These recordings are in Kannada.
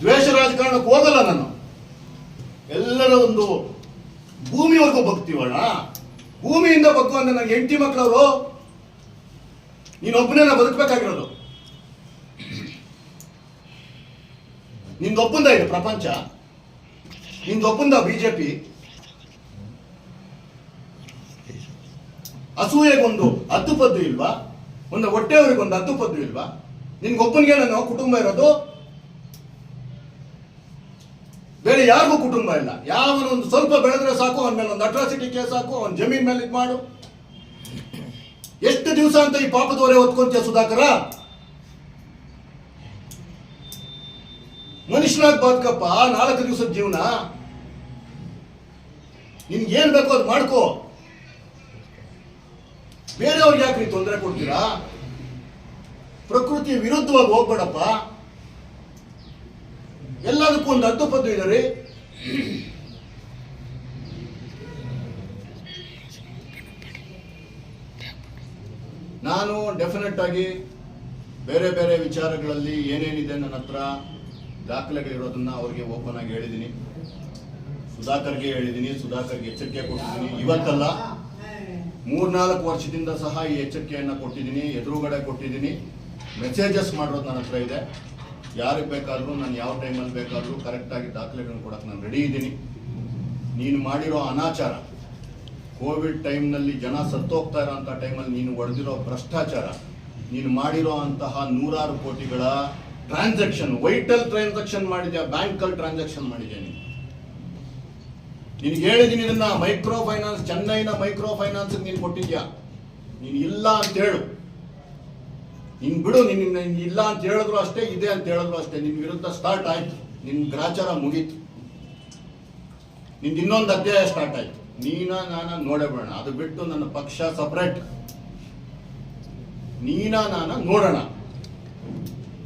ದ್ವೇಷ ರಾಜಕಾರಣಕ್ಕೆ ಹೋಗಲ್ಲ ನಾನು. ಎಲ್ಲರ ಒಂದು ಭೂಮಿವರೆಗೂ ಬಗ್ತೀವಣ್ಣ ಭೂಮಿಯಿಂದ ಬಗ್ಗು ಅಂದ್ರೆ ನನಗೆ ಹೆಂಡತಿ ಮಕ್ಕಳವರು ನೀನೊಬ್ಬನೇ ಬದುಕಬೇಕಾಗಿರೋದು. ನಿಂದೊಬ್ಬಂದ ಇದೆ ಪ್ರಪಂಚ. ನಿಂದೊಬ್ಬಂದ ಬಿಜೆಪಿ. ಅಸೂಯೆಗೊಂದು ಹತ್ತು ಪದ್ದು ಇಲ್ವಾ? ಒಂದು ಹೊಟ್ಟೆಯವರಿಗೊಂದು ಹತ್ತು ಪದ್ದು ಇಲ್ವಾ? ನಿನ್ಗೊಬ್ಬನಿಗೆ ನಾನು ಕುಟುಂಬ ಇರೋದು? ಬೇರೆ ಯಾರಿಗೂ ಕುಟುಂಬ ಇಲ್ಲ. ಯಾವನು ಒಂದು ಸ್ವಲ್ಪ ಬೆಳೆದ್ರೆ ಸಾಕು, ಅವನ ಮೇಲೆ ಒಂದು ಅಟ್ರಾಸಿಟಿ ಕೇಸ್ ಹಾಕು, ಅವನ ಜಮೀನ್ ಮೇಲೆ ಇದು ಮಾಡು. ಎಷ್ಟು ದಿವಸ ಅಂತ ಈ ಪಾಪದವರೇ ಹೊತ್ಕೊಂತೀಯ ಸುಧಾಕರ? ಮನುಷ್ಯನಾಗ್ ಬದುಕಪ್ಪ ನಾಲ್ಕು ದಿವಸದ ಜೀವನ? ನಿನ್ಗೆ ಏನ್ ಬೇಕೋ ಅದು ಮಾಡ್ಕೋ. ಬೇರೆಯವ್ರಿಗೆ ಯಾಕೆ ನೀವು ತೊಂದರೆ ಕೊಡ್ತೀರಾ? ಪ್ರಕೃತಿಯ ವಿರುದ್ಧವಾಗಿ ಹೋಗ್ಬೇಡಪ್ಪ. ಎಲ್ಲದಕ್ಕೂ ಒಂದು ಅರ್ಧ ಪದ್ದು ಇದೆ ನಾನು ಡೆಫಿನೆಟ್ ಆಗಿ ಬೇರೆ ಬೇರೆ ವಿಚಾರಗಳಲ್ಲಿ ಏನೇನಿದೆ ನನ್ನ ಹತ್ರ ದಾಖಲೆಗಳಿರೋದನ್ನ ಅವ್ರಿಗೆ ಓಪನ್ ಆಗಿ ಹೇಳಿದ್ದೀನಿ ಸುಧಾಕರ್ಗೆ ಹೇಳಿದ್ದೀನಿ ಸುಧಾಕರ್ಗೆ ಎಚ್ಚರಿಕೆ ಕೊಟ್ಟಿದ್ದೀನಿ ಇವತ್ತಲ್ಲ ಮೂರ್ನಾಲ್ಕು ವರ್ಷದಿಂದ ಸಹ ಈ ಎಚ್ಚರಿಕೆಯನ್ನು ಕೊಟ್ಟಿದ್ದೀನಿ ಎದುರುಗಡೆ ಕೊಟ್ಟಿದ್ದೀನಿ ಮೆಸೇಜಸ್ ಮಾಡಿರೋದು ನನ್ನ ಹತ್ರ ಇದೆ. ಯಾರಿಗೆ ಬೇಕಾದರೂ, ನಾನು ಯಾವ ಟೈಮಲ್ಲಿ ಬೇಕಾದರೂ ಕರೆಕ್ಟಾಗಿ ದಾಖಲೆಗಳನ್ನು ಕೊಡಕ್ಕೆ ನಾನು ರೆಡಿ ಇದ್ದೀನಿ. ನೀನು ಮಾಡಿರೋ ಅನಾಚಾರ ಕೋವಿಡ್ ಟೈಮ್ನಲ್ಲಿ ಜನ ಸತ್ತೋಗ್ತಾ ಇರೋಂಥ ಟೈಮಲ್ಲಿ ನೀನು ಒಡೆದಿರೋ ಭ್ರಷ್ಟಾಚಾರ, ನೀನು ಮಾಡಿರೋ ಅಂತಹ ನೂರಾರು ಕೋಟಿಗಳ ಟ್ರಾನ್ಸಾಕ್ಷನ್ ವೈಟಲ್ ಟ್ರಾನ್ಸಾಕ್ಷನ್ ಮಾಡಿದ್ಯಾ, ಬ್ಯಾಂಕಲ್ಲಿ ಟ್ರಾನ್ಸಾಕ್ಷನ್ ಮಾಡಿದ್ಯಾ ನೀನು? ನಿನಗೆ ಹೇಳಿದ್ದೀನಿ ಇದನ್ನ ಮೈಕ್ರೋ ಫೈನಾನ್ಸ್ ಚೆನ್ನೈನ ಮೈಕ್ರೋ ಫೈನಾನ್ಸ್ ನೀನು ಕೊಟ್ಟಿದ್ಯಾ? ನೀನು ಇಲ್ಲ ಅಂತ ಹೇಳು. ನೀನ್ ಬಿಡು ನಿನ್ನ ನಿನ್ ಇಲ್ಲ ಅಂತ ಹೇಳಿದ್ರು ಅಷ್ಟೇ, ಇದೆ ಅಂತ ಹೇಳಿದ್ರು ಅಷ್ಟೇ. ನಿನ್ ವಿರುದ್ಧ ಸ್ಟಾರ್ಟ್ ಆಯ್ತು. ನಿನ್ ಗ್ರಾಚಾರ ಮುಗೀತು. ನಿಂದ ಇನ್ನೊಂದು ಅಧ್ಯಾಯ ಸ್ಟಾರ್ಟ್ ಆಯ್ತು. ನೀನ ನಾನ ನೋಡೇ ಬಿಡೋಣ ಅದು ಬಿಟ್ಟು ನನ್ನ ಪಕ್ಷ ಸಪರೇಟ್ ನೀನ ನಾನ ನೋಡೋಣ.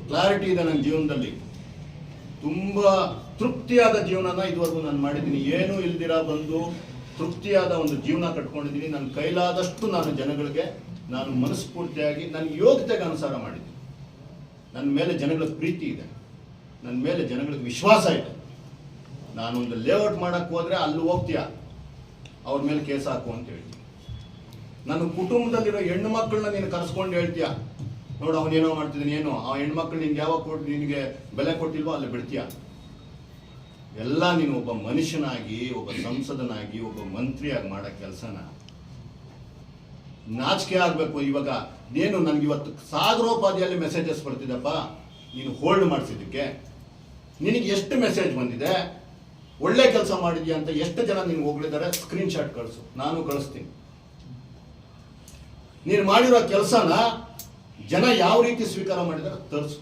ಕ್ಲಾರಿಟಿ ಇದೆ ನನ್ನ ಜೀವನದಲ್ಲಿ. ತುಂಬಾ ತೃಪ್ತಿಯಾದ ಜೀವನನ ಇದುವರೆಗೂ ನಾನು ಮಾಡಿದ್ದೀನಿ. ಏನೂ ಇಲ್ದಿರ ಬಂದು ತೃಪ್ತಿಯಾದ ಒಂದು ಜೀವನ ಕಟ್ಕೊಂಡಿದ್ದೀನಿ. ನನ್ನ ಕೈಲಾದಷ್ಟು ನಾನು ಜನಗಳಿಗೆ ನಾನು ಮನಸ್ಫೂರ್ತಿಯಾಗಿ ನನ್ನ ಯೋಗ್ಯತೆಗೆ ಅನುಸಾರ ಮಾಡಿದ್ದೆ. ನನ್ನ ಮೇಲೆ ಜನಗಳ ಪ್ರೀತಿ ಇದೆ. ನನ್ನ ಮೇಲೆ ಜನಗಳಿಗೆ ವಿಶ್ವಾಸ ಇದೆ. ನಾನೊಂದು ಲೇಔಟ್ ಮಾಡಕ್ಕೆ ಹೋದ್ರೆ ಅಲ್ಲಿ ಹೋಗ್ತೀಯಾ? ಅವ್ರ ಮೇಲೆ ಕೇಸ್ ಹಾಕು ಅಂತ ಹೇಳ್ತೀನಿ ನನ್ನ ಕುಟುಂಬದಲ್ಲಿರೋ ಹೆಣ್ಣು ಮಕ್ಕಳನ್ನ ನೀನು ಕರೆಸ್ಕೊಂಡು ಹೇಳ್ತೀಯ? ನೋಡು ಅವನೇನೋ ಮಾಡ್ತಿದ್ದೀನಿ, ಏನೋ? ಆ ಹೆಣ್ಮಕ್ಳು ನಿನ್ಗೆ ಯಾವಾಗ ಕೊಟ್ಟು ನಿನಗೆ ಬೆಲೆ ಕೊಟ್ಟಿಲ್ವೋ ಅಲ್ಲಿ ಬಿಡ್ತೀಯ? ಎಲ್ಲ ನೀನು ಒಬ್ಬ ಮನುಷ್ಯನಾಗಿ, ಒಬ್ಬ ಸಂಸದನಾಗಿ, ಒಬ್ಬ ಮಂತ್ರಿಯಾಗಿ ಮಾಡೋ ಕೆಲಸನ ನಾಚಿಕೆ ಆಗಬೇಕು ಇವಾಗ. ನೀನು ನನಗೆ ಇವತ್ತು ಸಾಗರೋಪಾದಿಯಲ್ಲಿ ಮೆಸೇಜಸ್ ಬರ್ತಿದ್ದಪ್ಪ ನೀನು ಹೋಲ್ಡ್ ಮಾಡಿಸಿದ್ದಕ್ಕೆ. ನಿನಗೆ ಎಷ್ಟು ಮೆಸೇಜ್ ಬಂದಿದೆ? ಒಳ್ಳೆ ಕೆಲಸ ಮಾಡಿದ್ಯಾ ಅಂತ ಎಷ್ಟು ಜನ ನೀನು ಹೋಗ್ಲಿದ್ದಾರೆ? ಸ್ಕ್ರೀನ್ ಶಾಟ್ ಕಳಿಸು. ನಾನು ಕಳಿಸ್ತೀನಿ. ನೀನು ಮಾಡಿರೋ ಕೆಲಸನ ಜನ ಯಾವ ರೀತಿ ಸ್ವೀಕಾರ ಮಾಡಿದಾರೆ ತರಿಸು.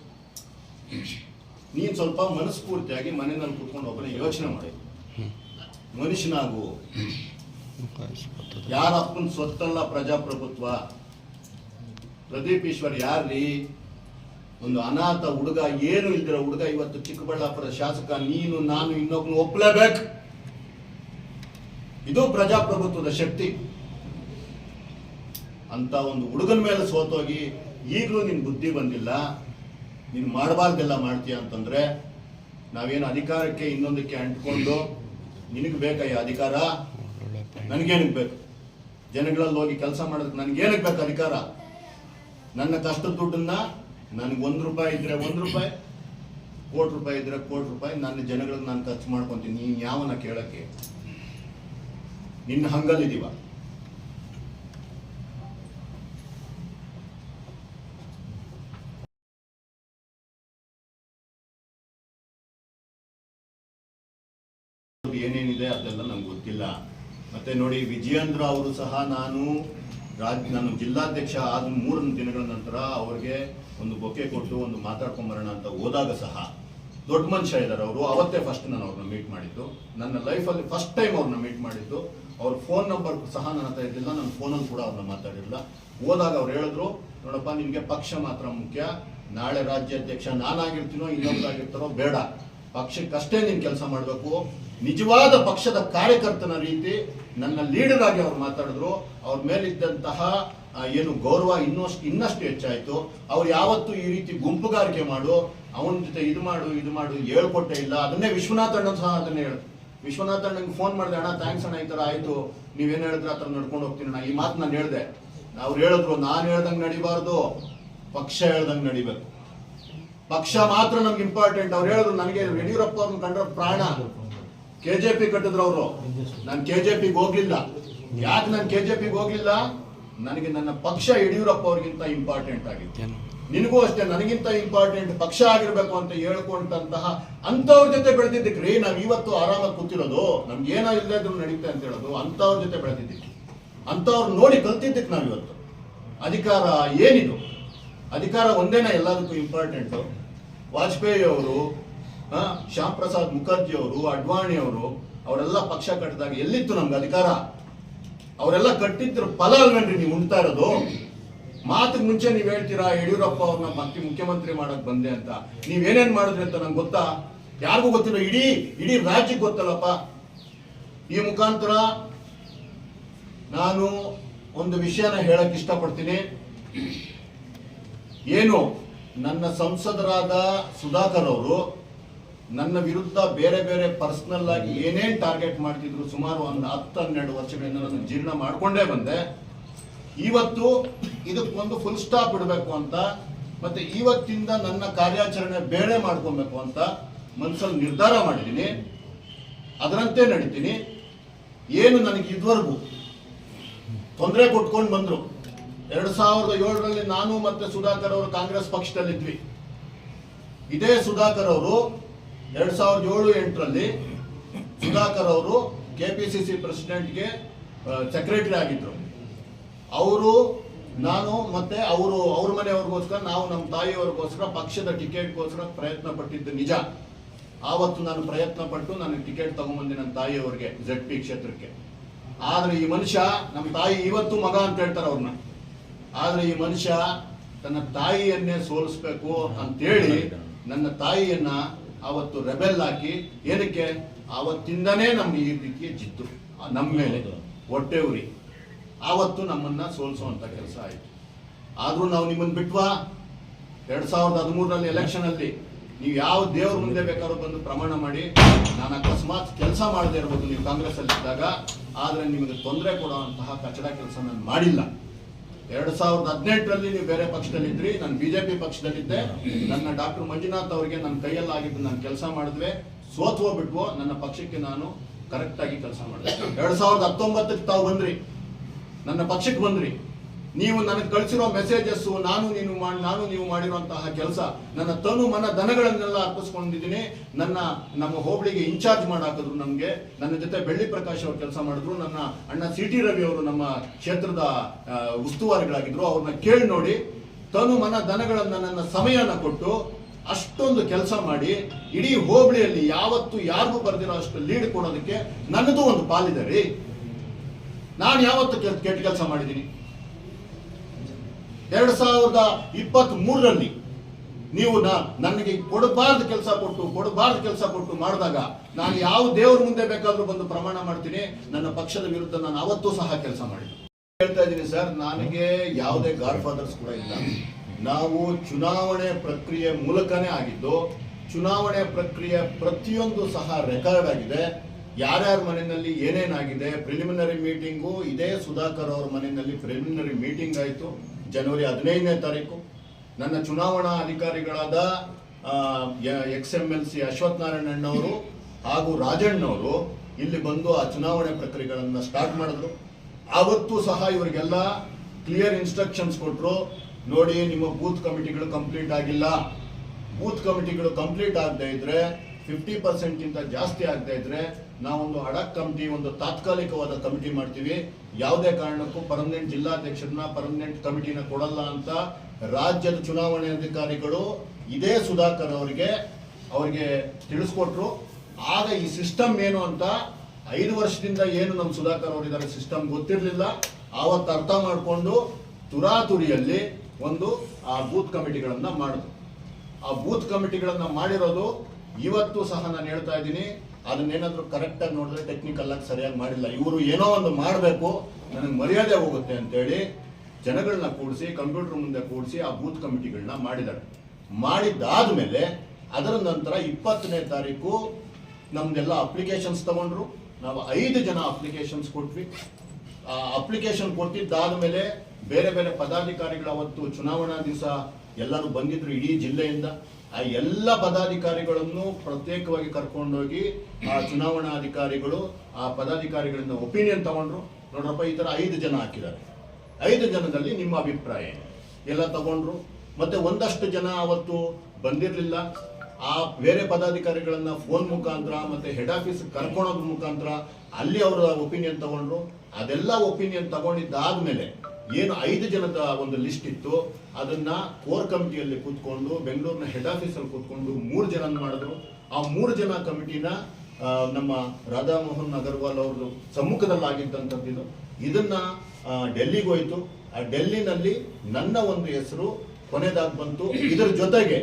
ನೀನು ಸ್ವಲ್ಪ ಮನಸ್ಫೂರ್ತಿಯಾಗಿ ಮನೆಯಲ್ಲಿ ಕುತ್ಕೊಂಡು ಒಬ್ಬನೇ ಯೋಚನೆ ಮಾಡಿ. ಮನುಷ್ಯನಾಗು. ಯಾರ ಅಪ್ಪನ ಸ್ವತ್ತಲ್ಲ ಪ್ರಜಾಪ್ರಭುತ್ವ? ಪ್ರದೀಪ್ ಈಶ್ವರ್ ಯಾರ್ರಿ? ಒಂದು ಅನಾಥ ಹುಡುಗ, ಏನು ಇಲ್ದಿರೋ ಹುಡುಗ ಇವತ್ತು ಚಿಕ್ಕಬಳ್ಳಾಪುರ ಶಾಸಕ, ನೀನು, ನಾನು, ಇನ್ನೊಬ್ನು ಒಪ್ಲೇಬೇಕು. ಇದು ಪ್ರಜಾಪ್ರಭುತ್ವದ ಶಕ್ತಿ. ಅಂತ ಒಂದು ಹುಡುಗನ ಮೇಲೆ ಸೋತೋಗಿ ಈಗಲೂ ನಿನ್ ಬುದ್ಧಿ ಬಂದಿಲ್ಲ. ನೀನು ಮಾಡಬಾರ್ದೆಲ್ಲ ಮಾಡ್ತೀಯ ಅಂತಂದ್ರೆ ನಾವೇನು ಅಧಿಕಾರಕ್ಕೆ ಇನ್ನೊಂದಕ್ಕೆ ಅಂಟ್ಕೊಂಡು ನಿನಗೆ ಬೇಕಾ ಅಧಿಕಾರ? ನನಗೇನಕ್ಕೆ ಬೇಕು? ಜನಗಳಲ್ಲಿ ಹೋಗಿ ಕೆಲಸ ಮಾಡೋದಕ್ಕೆ ನನಗೇನಕ್ಕೆ ಬೇಕು ಅಧಿಕಾರ? ನನ್ನ ಕಷ್ಟದ ದುಡ್ಡನ್ನ ನನಗೆ ಒಂದು ರೂಪಾಯಿ ಇದ್ರೆ ಒಂದು ರೂಪಾಯಿ, ಕೋಟಿ ರೂಪಾಯಿ ಇದ್ರೆ ಕೋಟಿ ರೂಪಾಯಿ, ನನ್ನ ಜನಗಳಿಗೆ ನಾನು ಖರ್ಚು ಮಾಡ್ಕೊತೀನಿ. ನೀನು ಯಾವನ ಕೇಳಕ್ಕೆ? ನಿನ್ನ ಹಂಗಲ್ಲಿದ್ದೀವ ಏನೇನಿದೆ ಅದೆಲ್ಲ ನಂಗೆ ಗೊತ್ತಿಲ್ಲ ಮತ್ತೆ ನೋಡಿ ವಿಜಯೇಂದ್ರ ಅವರು ಸಹ ನಾನು ರಾಜ್ ನಾನು ಜಿಲ್ಲಾಧ್ಯಕ್ಷ ಆದ ಮೂರು ದಿನಗಳ ನಂತರ ಅವ್ರಿಗೆ ಒಂದು ಬೊಕ್ಕೆ ಕೊಟ್ಟು ಒಂದು ಮಾತಾಡ್ಕೊಂಬರೋಣ ಅಂತ ಹೋದಾಗ ಸಹ ದೊಡ್ಡ ಮನುಷ್ಯ ಇದ್ದಾರೆ ಅವರು. ಅವತ್ತೇ ಫಸ್ಟ್ ನಾನು ಅವ್ರನ್ನ ಮೀಟ್ ಮಾಡಿದ್ದು. ನನ್ನ ಲೈಫಲ್ಲಿ ಫಸ್ಟ್ ಟೈಮ್ ಅವ್ರನ್ನ ಮೀಟ್ ಮಾಡಿದ್ದು. ಅವ್ರ ಫೋನ್ ನಂಬರ್ ಸಹ ನನ್ನ ಹತ್ರ ಇದ್ದಿಲ್ಲ. ನನ್ನ ಫೋನಲ್ಲಿ ಕೂಡ ಅವ್ರನ್ನ ಮಾತಾಡಿರಲಿಲ್ಲ. ಹೋದಾಗ ಅವ್ರು ಹೇಳಿದ್ರು, ನೋಡಪ್ಪ, ನಿಮಗೆ ಪಕ್ಷ ಮಾತ್ರ ಮುಖ್ಯ. ನಾಳೆ ರಾಜ್ಯಾಧ್ಯಕ್ಷ ನಾನಾಗಿರ್ತೀನೋ ಇನ್ನೊಬ್ಬರಾಗಿರ್ತಾರೋ ಬೇಡ. ಪಕ್ಷಕ್ಕಷ್ಟೇ ನೀನು ಕೆಲಸ ಮಾಡಬೇಕು. ನಿಜವಾದ ಪಕ್ಷದ ಕಾರ್ಯಕರ್ತನ ರೀತಿ ನನ್ನ ಲೀಡರ್ ಆಗಿ ಅವ್ರು ಮಾತಾಡಿದ್ರು. ಅವ್ರ ಮೇಲಿದ್ದಂತಹ ಏನು ಗೌರವ ಇನ್ನಷ್ಟು ಇನ್ನಷ್ಟು ಹೆಚ್ಚಾಯಿತು. ಅವ್ರು ಯಾವತ್ತೂ ಈ ರೀತಿ ಗುಂಪುಗಾರಿಕೆ ಮಾಡು. ಅವನ ಜೊತೆ ಇದು ಮಾಡು ಇದು ಮಾಡು ಹೇಳ್ಕೊಟ್ಟೆ ಇಲ್ಲ. ಅದನ್ನೇ ವಿಶ್ವನಾಥ್ ಅಣ್ಣ ಸಹ ಅದನ್ನೇ ಹೇಳಿದ್ರು ವಿಶ್ವನಾಥ್ ಅಣ್ಣಂಗೆ ಫೋನ್ ಮಾಡಿದೆ, ಅಣ್ಣ ಥ್ಯಾಂಕ್ಸ್ ಅಣ್ಣ, ಈ ಥರ ಆಯ್ತು. ನೀವೇನು ಹೇಳಿದ್ರೆ ಆ ಥರ ನಡ್ಕೊಂಡು ಹೋಗ್ತೀನಿ ಅಣ್ಣ. ಈ ಮಾತು ನಾನು ಹೇಳಿದೆ. ಅವ್ರು ಹೇಳಿದ್ರು, ನಾನು ಹೇಳ್ದಂಗೆ ನಡಿಬಾರ್ದು. ಪಕ್ಷ ಹೇಳ್ದಂಗೆ ನಡಿಬೇಕು. ಪಕ್ಷ ಮಾತ್ರ ನಮ್ಗೆ ಇಂಪಾರ್ಟೆಂಟ್ ಅವ್ರು ಹೇಳಿದ್ರು, ನನಗೆ ಯಡಿಯೂರಪ್ಪ ಅವ್ರನ್ನ ಕಂಡ್ರೆ ಪ್ರಾಣ. ಕೆ ಜೆ ಪಿ ಕಟ್ಟಿದ್ರು ಅವರು. ನಾನು ಕೆ ಜೆ ಪಿಗೆ ಹೋಗ್ಲಿಲ್ಲ. ಯಾಕೆ ನಾನು ಕೆ ಜೆ ಪಿಗೆ ಹೋಗ್ಲಿಲ್ಲ? ನನಗೆ ನನ್ನ ಪಕ್ಷ ಯಡಿಯೂರಪ್ಪ ಅವ್ರಿಗಿಂತ ಇಂಪಾರ್ಟೆಂಟ್ ಆಗಿತ್ತು. ನಿನಗೂ ಅಷ್ಟೇ ನನಗಿಂತ ಇಂಪಾರ್ಟೆಂಟ್ ಪಕ್ಷ ಆಗಿರ್ಬೇಕು ಅಂತ ಹೇಳ್ಕೊಂಡಂತಹ ಅಂತವ್ರ ಜೊತೆ ಬೆಳೆದಿದ್ದಕ್ಕೆ ರೀ ನಾವ್ ಇವತ್ತು ಆರಾಮಾಗಿ ಕೂತಿರೋದು. ನಮ್ಗೆ ಏನೋ ಇಲ್ಲದೆ ಇದ್ರು ನಡೀತೆ ಅಂತ ಹೇಳೋದು. ಅಂತವ್ರ ಜೊತೆ ಬೆಳೆದಿದ್ದಕ್ಕೆ ಅಂತವ್ರು ನೋಡಿ ಕಲ್ತಿದ್ದಕ್ಕೆ ನಾವು ಇವತ್ತು. ಅಧಿಕಾರ ಏನಿದು? ಅಧಿಕಾರ ಒಂದೇನ ಎಲ್ಲದಕ್ಕೂ ಇಂಪಾರ್ಟೆಂಟ್ ವಾಜಪೇಯಿ ಅವರು ಶ್ಯಾಮ್ ಪ್ರಸಾದ್ ಮುಖರ್ಜಿ ಅವರು, ಅಡ್ವಾಣಿ ಅವರು, ಅವರೆಲ್ಲ ಪಕ್ಷ ಕಟ್ಟಿದಾಗ ಎಲ್ಲಿತ್ತು ನಮ್ಗೆ ಅಧಿಕಾರ? ಅವರೆಲ್ಲ ಕಟ್ಟಿದ್ರ ಫಲ ಅಲ್ವೇನ್ರಿ ನೀವು ಉಣ್ತಾ ಇರೋದು? ಮಾತಿಗೆ ಮುಂಚೆ ನೀವ್ ಹೇಳ್ತೀರಾ, ಯಡಿಯೂರಪ್ಪ ಅವ್ರನ್ನ ಮತ್ತೆ ಮುಖ್ಯಮಂತ್ರಿ ಮಾಡಕ್ ಬಂದೆ ಅಂತ. ನೀವೇನೇನ್ ಮಾಡಿದ್ರಿ ಅಂತ ನಂಗೆ ಗೊತ್ತಾ? ಯಾರಿಗೂ ಗೊತ್ತಿಲ್ಲ, ಇಡೀ ಇಡೀ ರಾಜ್ಯಕ್ಕೆ ಗೊತ್ತಲ್ಲಪ್ಪ. ಈ ಮುಖಾಂತರ ನಾನು ಒಂದು ವಿಷಯನ ಹೇಳಕ್ ಇಷ್ಟಪಡ್ತೀನಿ. ಏನು, ನನ್ನ ಸಂಸದರಾದ ಸುಧಾಕರ್ ಅವರು ನನ್ನ ವಿರುದ್ಧ ಬೇರೆ ಬೇರೆ ಪರ್ಸನಲ್ ಆಗಿ ಏನೇನ್ ಟಾರ್ಗೆಟ್ ಮಾಡ್ತಿದ್ರು ಸುಮಾರು ಒಂದು ಹತ್ತು ಹನ್ನೆರಡು ವರ್ಷಗಳಿಂದ ನಾನು ಜೀರ್ಣ ಮಾಡಿಕೊಂಡೇ ಬಂದೆ. ಇವತ್ತು ಇದಕ್ಕೊಂದು ಫುಲ್ ಸ್ಟಾಪ್ ಇಡಬೇಕು ಅಂತ, ಮತ್ತೆ ಇವತ್ತಿಂದ ನನ್ನ ಕಾರ್ಯಾಚರಣೆ ಬೇರೆ ಮಾಡ್ಕೊಬೇಕು ಅಂತ ಮನಸ್ಸಲ್ಲಿ ನಿರ್ಧಾರ ಮಾಡಿದ್ದೀನಿ. ಅದರಂತೆ ನಡೀತೀನಿ. ಏನು ನನಗೆ ಇದುವರೆಗೂ ತೊಂದರೆ ಕೊಟ್ಕೊಂಡು ಬಂದರು. ಎರಡು ಸಾವಿರದ ಏಳರಲ್ಲಿ ನಾನು ಮತ್ತೆ ಸುಧಾಕರ್ ಅವರು ಕಾಂಗ್ರೆಸ್ ಪಕ್ಷದಲ್ಲಿದ್ವಿ. ಇದೇ ಸುಧಾಕರ್ ಅವರು ಎರಡ್ ಸಾವಿರದ ಏಳು ಎಂಟರಲ್ಲಿ ಸುಧಾಕರ್ ಅವರು ಕೆ ಪಿ ಸಿ ಸಿ ಪ್ರೆಸಿಡೆಂಟ್ಗೆ ಸೆಕ್ರೆಟರಿ ಆಗಿದ್ದರು ಅವರು, ನಾನು ಮತ್ತೆ ಅವರು, ಅವ್ರ ಮನೆಯವ್ರಿಗೋಸ್ಕರ, ನಾವು ನಮ್ಮ ತಾಯಿಯವ್ರಿಗೋಸ್ಕರ, ಪಕ್ಷದ ಟಿಕೆಟ್ಗೋಸ್ಕರ ಪ್ರಯತ್ನ ಪಟ್ಟಿದ್ದು ನಿಜ. ಆವತ್ತು ನಾನು ಪ್ರಯತ್ನ ಪಟ್ಟು ನನಗೆ ಟಿಕೆಟ್ ತಗೊಂಬಂದೆ ನನ್ನ ತಾಯಿಯವ್ರಿಗೆ ಜೆಡ್ ಪಿ ಕ್ಷೇತ್ರಕ್ಕೆ. ಆದರೆ ಈ ಮನುಷ್ಯ, ನಮ್ಮ ತಾಯಿ ಇವತ್ತು ಮಗ ಅಂತ ಹೇಳ್ತಾರೆ ಅವ್ರನ್ನ. ಆದರೆ ಈ ಮನುಷ್ಯ ತನ್ನ ತಾಯಿಯನ್ನೇ ಸೋಲಿಸ್ಬೇಕು ಅಂತೇಳಿ ನನ್ನ ತಾಯಿಯನ್ನ ಅವತ್ತು ರೆಬೆಲ್ ಹಾಕಿ ಏನಕ್ಕೆ? ಆವತ್ತಿಂದನೇ ನಮ್ಮ ಈ ರೀತಿಯ ಜಿದ್ದು. ನಮ್ಮ ಮೇಲೆ ಹೊಟ್ಟೆ ಉರಿ. ಆವತ್ತು ನಮ್ಮನ್ನ ಸೋಲಿಸುವಂತ ಕೆಲಸ ಆಯ್ತು. ಆದ್ರೂ ನಾವು ನಿಮ್ಮನ್ನು ಬಿಟ್ವಾ? ಎರಡ್ ಸಾವಿರದ ಹದಿಮೂರರಲ್ಲಿ ಎಲೆಕ್ಷನ್ ಅಲ್ಲಿ ನೀವು ಯಾವ ದೇವ್ರ ಮುಂದೆ ಬೇಕಾದ್ರೂ ಬಂದು ಪ್ರಮಾಣ ಮಾಡಿ ನಾನು ಅಕಸ್ಮಾತ್ ಕೆಲಸ ಮಾಡದೇ ಇರ್ಬೋದು ನೀವು ಕಾಂಗ್ರೆಸ್ ಅಲ್ಲಿ ಇದ್ದಾಗ ಆದ್ರೆ ನಿಮಗೆ ತೊಂದರೆ ಕೊಡುವಂತಹ ಕಚಡ ಕೆಲಸ ನಾನು ಮಾಡಿಲ್ಲ. ಎರಡ್ ಸಾವಿರದ ಹದಿನೆಂಟರಲ್ಲಿ ನೀವು ಬೇರೆ ಪಕ್ಷದಲ್ಲಿದ್ರಿ, ನಾನು ಬಿಜೆಪಿ ಪಕ್ಷದಲ್ಲಿದ್ದೆ. ನನ್ನ ಡಾಕ್ಟರ್ ಮಂಜುನಾಥ್ ಅವರಿಗೆ ನನ್ನ ಕೈಯಲ್ಲಾಗಿದ್ದು ನಾನು ಕೆಲಸ ಮಾಡಿದ್ವಿ. ಸೋತ್ ಹೋಗ್ಬಿಟ್ವೋ, ನನ್ನ ಪಕ್ಷಕ್ಕೆ ನಾನು ಕರೆಕ್ಟ್ ಆಗಿ ಕೆಲಸ ಮಾಡಿದೆ. ಎರಡ್ ಸಾವಿರದ ಹತ್ತೊಂಬತ್ತಕ್ಕೆ ತಾವು ಬಂದ್ರಿ. ನನ್ನ ಪಕ್ಷಕ್ಕೆ ಬಂದ್ರಿ. ನೀವು ನನಗೆ ಕಳಿಸಿರೋ ಮೆಸೇಜಸ್ ನಾನು ನೀನು ಮಾಡಿ, ನಾನು ನೀವು ಮಾಡಿರುವಂತಹ ಕೆಲಸ, ನನ್ನ ತನು ಮನ ದನಗಳನ್ನೆಲ್ಲ ಅರ್ಪಿಸ್ಕೊಂಡಿದ್ದೀನಿ ನನ್ನ, ನಮ್ಮ ಹೋಬಳಿಗೆ ಇನ್ಚಾರ್ಜ್ ಮಾಡಾಕಿದ್ರು ನಮಗೆ. ನನ್ನ ಜೊತೆ ಬೆಳ್ಳಿ ಪ್ರಕಾಶ್ ಅವರು ಕೆಲಸ ಮಾಡಿದ್ರು. ನನ್ನ ಅಣ್ಣ ಸಿ ಟಿ ರವಿ ಅವರು ನಮ್ಮ ಕ್ಷೇತ್ರದ ಉಸ್ತುವಾರಿಗಳಾಗಿದ್ರು. ಅವ್ರನ್ನ ಕೇಳಿ ನೋಡಿ, ತನು ಮನ ದನಗಳನ್ನು ನನ್ನ ಸಮಯನ ಕೊಟ್ಟು ಅಷ್ಟೊಂದು ಕೆಲಸ ಮಾಡಿ, ಇಡೀ ಹೋಬಳಿಯಲ್ಲಿ ಯಾವತ್ತು ಯಾರಿಗೂ ಬರೆದಿರೋ ಅಷ್ಟು ಲೀಡ್ ಕೊಡೋದಕ್ಕೆ ನನ್ನದು ಒಂದು ಪಾಲಿದೆ ರೀ. ನಾನು ಯಾವತ್ತು ಕೆಟ್ಟ ಕೆಲಸ ಮಾಡಿದ್ದೀನಿ? ಎರಡ್ ಸಾವಿರದ ಇಪ್ಪತ್ತ್ ಮೂರರಲ್ಲಿ ನೀವು ನನಗೆ ಕೊಡಬಾರ್ದು ಕೆಲಸ ಕೊಟ್ಟು, ಕೊಡಬಾರ್ದು ಕೆಲಸ ಕೊಟ್ಟು ಮಾಡಿದಾಗ ನಾನು ಯಾವ ದೇವರ ಮುಂದೆ ಬೇಕಾದ್ರೂ ಬಂದು ಪ್ರಮಾಣ ಮಾಡ್ತೀನಿ, ನನ್ನ ಪಕ್ಷದ ವಿರುದ್ಧ ನಾನು ಅವತ್ತೂ ಸಹ ಕೆಲಸ ಮಾಡಿದ್ದೆ ಹೇಳ್ತಾ ಇದ್ದೀನಿ ಸರ್, ನನಗೆ ಯಾವುದೇ ಗಾಡ್ ಫಾದರ್ಸ್ ಕೂಡ ಇಲ್ಲ. ನಾವು ಚುನಾವಣೆ ಪ್ರಕ್ರಿಯೆ ಮೂಲಕನೇ ಆಗಿದ್ದು, ಚುನಾವಣೆ ಪ್ರಕ್ರಿಯೆ ಪ್ರತಿಯೊಂದು ಸಹ ರೆಕಾರ್ಡ್ ಆಗಿದೆ. ಯಾರ್ಯಾರ ಮನೆಯಲ್ಲಿ ಏನೇನಾಗಿದೆ ಪ್ರಿಲಿಮಿನರಿ ಮೀಟಿಂಗು ಇದೇ ಸುಧಾಕರ್ ಅವ್ರ ಮನೆಯಲ್ಲಿ ಪ್ರಿಲಿಮಿನರಿ ಮೀಟಿಂಗ್ ಆಯಿತು. ಜನವರಿ ಹದಿನೈದನೇ ತಾರೀಕು. ನನ್ನ ಚುನಾವಣಾ ಅಧಿಕಾರಿಗಳಾದ ex M L C Ashwath ಅಣ್ಣವರು ಹಾಗೂ ರಾಜಣ್ಣವರು ಇಲ್ಲಿ ಬಂದು ಆ ಚುನಾವಣೆ ಪ್ರಕ್ರಿಯೆಗಳನ್ನು ಸ್ಟಾರ್ಟ್ ಮಾಡಿದ್ರು. ಆವತ್ತು ಸಹ ಇವರಿಗೆಲ್ಲ ಕ್ಲಿಯರ್ ಇನ್ಸ್ಟ್ರಕ್ಷನ್ಸ್ ಕೊಟ್ಟರು ನೋಡಿ ನಿಮ್ಮ ಬೂತ್ ಕಮಿಟಿಗಳು ಕಂಪ್ಲೀಟ್ ಆಗಿಲ್ಲ. ಬೂತ್ ಕಮಿಟಿಗಳು ಕಂಪ್ಲೀಟ್ ಆಗದೆ ಇದ್ರೆ ಫಿಫ್ಟಿ ಪರ್ಸೆಂಟ್ಗಿಂತ ಜಾಸ್ತಿ ಆಗ್ತಾ ಇದ್ರೆ ನಾವೊಂದು ಅಡಕ್ ಕಮಿಟಿ, ಒಂದು ತಾತ್ಕಾಲಿಕವಾದ ಕಮಿಟಿ ಮಾಡ್ತೀವಿ. ಯಾವುದೇ ಕಾರಣಕ್ಕೂ ಪರ್ಮನೆಂಟ್ ಜಿಲ್ಲಾಧ್ಯಕ್ಷರನ್ನ ಪರ್ಮನೆಂಟ್ ಕಮಿಟಿನ ಕೊಡಲ್ಲ ಅಂತ ರಾಜ್ಯದ ಚುನಾವಣೆ ಅಧಿಕಾರಿಗಳು ಇದೇ ಸುಧಾಕರ್ ಅವರಿಗೆ ಅವರಿಗೆ ತಿಳಿಸ್ಕೊಟ್ರು. ಆಗ ಈ ಸಿಸ್ಟಮ್ ಏನು ಅಂತ ಐದು ವರ್ಷದಿಂದ ಏನು ನಮ್ಮ ಸುಧಾಕರ್ ಅವರಿದ್ದಾರೆ ಸಿಸ್ಟಮ್ ಗೊತ್ತಿರಲಿಲ್ಲ. ಆವತ್ತು ಅರ್ಥ ಮಾಡಿಕೊಂಡು ತುರಾತುರಿಯಲ್ಲಿ ಒಂದು ಆ ಬೂತ್ ಕಮಿಟಿಗಳನ್ನು ಮಾಡಿದ್ರು ಆ ಬೂತ್ ಕಮಿಟಿಗಳನ್ನು ಮಾಡಿರೋದು ಇವತ್ತು ಸಹ ನಾನು ಹೇಳ್ತಾ ಇದ್ದೀನಿ, ಅದನ್ನೇನಾದ್ರೂ ಕರೆಕ್ಟ್ ಆಗಿ ನೋಡಿದ್ರೆ ಟೆಕ್ನಿಕಲ್ ಆಗಿ ಸರಿಯಾಗಿ ಮಾಡಿಲ್ಲ. ಇವರು ಏನೋ ಒಂದು ಮಾಡಬೇಕು, ನನಗೆ ಮರ್ಯಾದೆ ಹೋಗುತ್ತೆ ಅಂತೇಳಿ ಜನಗಳನ್ನ ಕೂಡಿಸಿ ಕಂಪ್ಯೂಟರ್ ಮುಂದೆ ಕೂಡಿಸಿ ಆ ಬೂತ್ ಕಮಿಟಿಗಳನ್ನ ಮಾಡಿದ್ದಾರೆ. ಮಾಡಿದ್ದಾದ್ಮೇಲೆ ಅದರ ನಂತರ ಇಪ್ಪತ್ತನೇ ತಾರೀಕು ನಮ್ದೆಲ್ಲ ಅಪ್ಲಿಕೇಶನ್ಸ್ ತಗೊಂಡ್ರು. ನಾವು ಐದು ಜನ ಅಪ್ಲಿಕೇಶನ್ಸ್ ಕೊಟ್ವಿ. ಆ ಅಪ್ಲಿಕೇಶನ್ ಕೊಟ್ಟಿದ್ದಾದ ಮೇಲೆ ಬೇರೆ ಬೇರೆ ಪದಾಧಿಕಾರಿಗಳು ಅವತ್ತು ಚುನಾವಣಾ ದಿವಸ ಎಲ್ಲರೂ ಬಂದಿದ್ರು ಇಡೀ ಜಿಲ್ಲೆಯಿಂದ. ಆ ಎಲ್ಲ ಪದಾಧಿಕಾರಿಗಳನ್ನು ಪ್ರತ್ಯೇಕವಾಗಿ ಕರ್ಕೊಂಡೋಗಿ ಆ ಚುನಾವಣಾ ಅಧಿಕಾರಿಗಳು ಆ ಪದಾಧಿಕಾರಿಗಳಿಂದ ಒಪಿನಿಯನ್ ತಗೊಂಡ್ರು. ನೋಡ್ರಪ್ಪ, ಈ ತರ ಐದು ಜನ ಹಾಕಿದ್ದಾರೆ. ಐದು ಜನದಲ್ಲಿ ನಿಮ್ಮ ಅಭಿಪ್ರಾಯ ಎಲ್ಲ ತಗೊಂಡ್ರು. ಮತ್ತೆ ಒಂದಷ್ಟು ಜನ ಅವತ್ತು ಬಂದಿರಲಿಲ್ಲ. ಆ ಬೇರೆ ಪದಾಧಿಕಾರಿಗಳನ್ನ ಫೋನ್ ಮುಖಾಂತರ ಮತ್ತೆ ಹೆಡ್ ಆಫೀಸ್ ಕರ್ಕೊಂಡೋಗ ಮುಖಾಂತರ ಅಲ್ಲಿ ಅವರ ಒಪಿನಿಯನ್ ತಗೊಂಡ್ರು. ಅದೆಲ್ಲ ಒಪಿನಿಯನ್ ತಗೊಂಡಿದ್ದಾದ್ಮೇಲೆ ಏನು ಐದು ಜನದ ಒಂದು ಲಿಸ್ಟ್ ಇತ್ತು, ಅದನ್ನ ಕೋರ್ ಕಮಿಟಿಯಲ್ಲಿ ಕೂತ್ಕೊಂಡು, ಬೆಂಗಳೂರಿನ ಹೆಡ್ ಆಫೀಸಲ್ಲಿ ಕೂತ್ಕೊಂಡು ಮೂರು ಜನ ಮಾಡಿದ್ರು. ಆ ಮೂರು ಜನ ಕಮಿಟಿನ ನಮ್ಮ ರಾಧಾಮೋಹನ್ ಅಗರ್ವಾಲ್ ಅವರು ಸಮ್ಮುಖದಲ್ಲಾಗಿದ್ದಂಥದ್ದು ಆಗಿದ್ದಂಥದ್ದು ಇದನ್ನ ಡೆಲ್ಲಿಗೆ ಹೋಯ್ತು. ಆ ಡೆಲ್ಲಿನಲ್ಲಿ ನನ್ನ ಒಂದು ಹೆಸರು ಕೊನೆದಾಗಿ ಬಂತು. ಇದರ ಜೊತೆಗೆ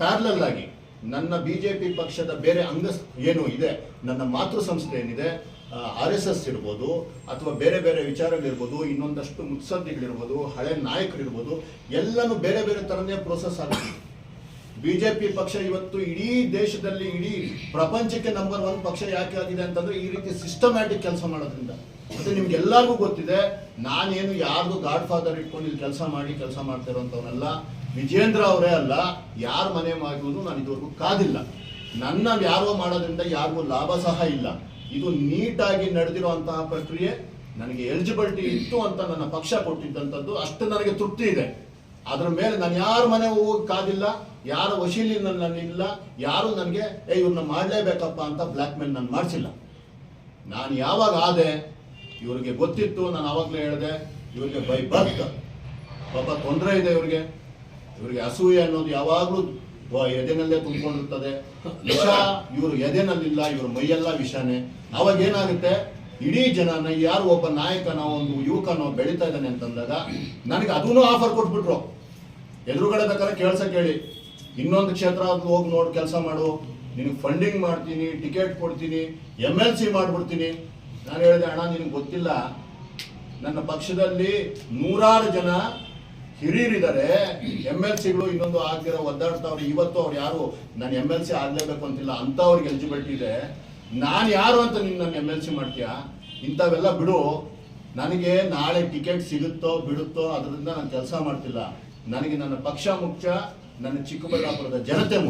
ಪ್ಯಾರ್ಲಲ್ ಆಗಿ ನನ್ನ ಬಿಜೆಪಿ ಪಕ್ಷದ ಬೇರೆ ಅಂಗ ಏನು ಇದೆ, ನನ್ನ ಮಾತೃ ಸಂಸ್ಥೆ ಏನಿದೆ ಆರ್ ಎಸ್ ಎಸ್ ಇರ್ಬೋದು ಅಥವಾ ಬೇರೆ ಬೇರೆ ವಿಚಾರಗಳಿರ್ಬೋದು, ಇನ್ನೊಂದಷ್ಟು ಮುತ್ಸದ್ದಿಗಳಿರ್ಬೋದು, ಹಳೆ ನಾಯಕರಿರ್ಬೋದು, ಎಲ್ಲನೂ ಬೇರೆ ಬೇರೆ ಥರನೇ ಪ್ರೋಸೆಸ್ ಆಗುತ್ತೆ ಪಿ ಪಕ್ಷ ಇವತ್ತು ಇಡೀ ದೇಶದಲ್ಲಿ, ಇಡೀ ಪ್ರಪಂಚಕ್ಕೆ ನಂಬರ್ ಒನ್ ಪಕ್ಷ ಯಾಕೆ ಆಗಿದೆ ಅಂತಂದ್ರೆ ಈ ರೀತಿ ಸಿಸ್ಟಮ್ಯಾಟಿಕ್ ಕೆಲಸ ಮಾಡೋದ್ರಿಂದ. ಮತ್ತೆ ನಿಮ್ಗೆ ಎಲ್ಲರಿಗೂ ಗೊತ್ತಿದೆ, ನಾನೇನು ಯಾರ್ದು ಗಾಡ್ ಫಾದರ್ ಇಟ್ಕೊಂಡು ಇಲ್ಲಿ ಕೆಲಸ ಮಾಡಿ, ಕೆಲಸ ಮಾಡ್ತಿರೋಂಥವನಲ್ಲ ವಿಜೇಂದ್ರ ಅವರೇ ಅಲ್ಲ, ಯಾರ ಮನೆ ಮಾಡುವುದು ನಾನು ಇದುವರೆಗೂ ಕಾದಿಲ್ಲ. ನನ್ನ ಯಾರೋ ಮಾಡೋದ್ರಿಂದ ಯಾರಿಗೂ ಲಾಭ ಸಹ ಇಲ್ಲ. ಇದು ನೀಟಾಗಿ ನಡೆದಿರುವಂತಹ ಪ್ರಕ್ರಿಯೆ, ನನಗೆ ಎಲಿಜಿಬಿಲಿಟಿ ಇತ್ತು ಅಂತ ನನ್ನ ಪಕ್ಷ ಕೊಟ್ಟಿದ್ದಂಥದ್ದು, ಅಷ್ಟು ನನಗೆ ತೃಪ್ತಿ ಇದೆ. ಅದರ ಮೇಲೆ ನಾನು ಯಾರ ಮನೆ ಹೋಗಿ ಕಾದಿಲ್ಲ, ಯಾರ ವಶೀಲಿ ನನ್ನಿಲ್ಲ ಯಾರು ನನಗೆ, ಏ, ಇವ್ರನ್ನ ಮಾಡಲೇಬೇಕಪ್ಪ ಅಂತ ಬ್ಲ್ಯಾಕ್ ಮೇಲ್ ನಾನು ಮಾಡಿಸಿಲ್ಲ. ನಾನು ಯಾವಾಗ ಆದೆ, ಇವರಿಗೆ ಗೊತ್ತಿತ್ತು, ನಾನು ಆವಾಗಲೇ ಹೇಳಿದೆ, ಇವರಿಗೆ ಬೈ ಬರ್ತ್ ಪಾಪ ತೊಂದರೆ ಇದೆ ಇವರಿಗೆ. ಇವರಿಗೆ ಅಸೂಯೆ ಅನ್ನೋದು ಯಾವಾಗಲೂ ಎದೆನಲ್ಲೇ ತುಂಬಿಕೊಂಡಿರ್ತದೆ. ವಿಷ, ಇವರು ಎದೆನಲ್ಲಿಲ್ಲ, ಇವ್ರ ಮೈಯೆಲ್ಲ ವಿಷನೇ. ಅವಾಗ ಏನಾಗುತ್ತೆ? ಇಡೀ ಜನನ, ಯಾರು ಒಬ್ಬ ನಾಯಕನ, ಒಂದು ಯುವಕನೋ ಬೆಳೀತಾ ಇದ್ದಾನೆ ಅಂತಂದಾಗ, ನನಗೆ ಅದನ್ನೂ ಆಫರ್ ಕೊಟ್ಬಿಟ್ರು. ಎದುರುಗಡೆ ಬೇಕಾದ್ರೆ ಕೇಳ್ಸ ಕೇಳಿ. ಇನ್ನೊಂದು ಕ್ಷೇತ್ರ ಹೋಗಿ ನೋಡಿ, ಕೆಲಸ ಮಾಡು. ನಿನಗೆ ಫಂಡಿಂಗ್ ಮಾಡ್ತೀನಿ ಟಿಕೆಟ್ ಕೊಡ್ತೀನಿ ಎಂ ಎಲ್ ಸಿ ಮಾಡ್ಬಿಡ್ತೀನಿ. ನಾನು ಹೇಳಿದೆ, ಅಣ್ಣ, ನಿನಗೆ ಗೊತ್ತಿಲ್ಲ. ನನ್ನ ಪಕ್ಷದಲ್ಲಿ ನೂರಾರು ಜನ ಹಿರಿಯರಿದ್ದಾರೆ. ಎಂ ಎಲ್ ಸಿಗಳು ಇನ್ನೊಂದು ಆಗ್ದಿರೋ ಒದ್ದಾಡ್ತಾವ್ರೆ. ಇವತ್ತು ಅವ್ರು ಯಾರು? ನಾನು ಎಂ ಎಲ್ ಸಿ ಆಗ್ಲೇಬೇಕು ಅಂತಿಲ್ಲ. ಅಂತವ್ರಿಗೆ ಎಲಿಜಿಬಿಲಿಟಿ ಇದೆ. ನಾನು ಯಾರು ಅಂತ ನೀನು ನನ್ನ ಎಂ ಎಲ್ ಸಿ ಮಾಡ್ತೀಯಾ? ಇಂಥವೆಲ್ಲ ಬಿಡು. ನನಗೆ ನಾಳೆ ಟಿಕೆಟ್ ಸಿಗುತ್ತೋ, ಬಿಡುತ್ತೋ ಅದರಿಂದ ನಾನು ಕೆಲಸ ಮಾಡ್ತಿಲ್ಲ. ನನಗೆ ನನ್ನ ಪಕ್ಷ ಮುಖ್ಯ, ನನ್ನ ಚಿಕ್ಕಬಳ್ಳಾಪುರದ ಜನತೆ ಮುಖ್ಯ.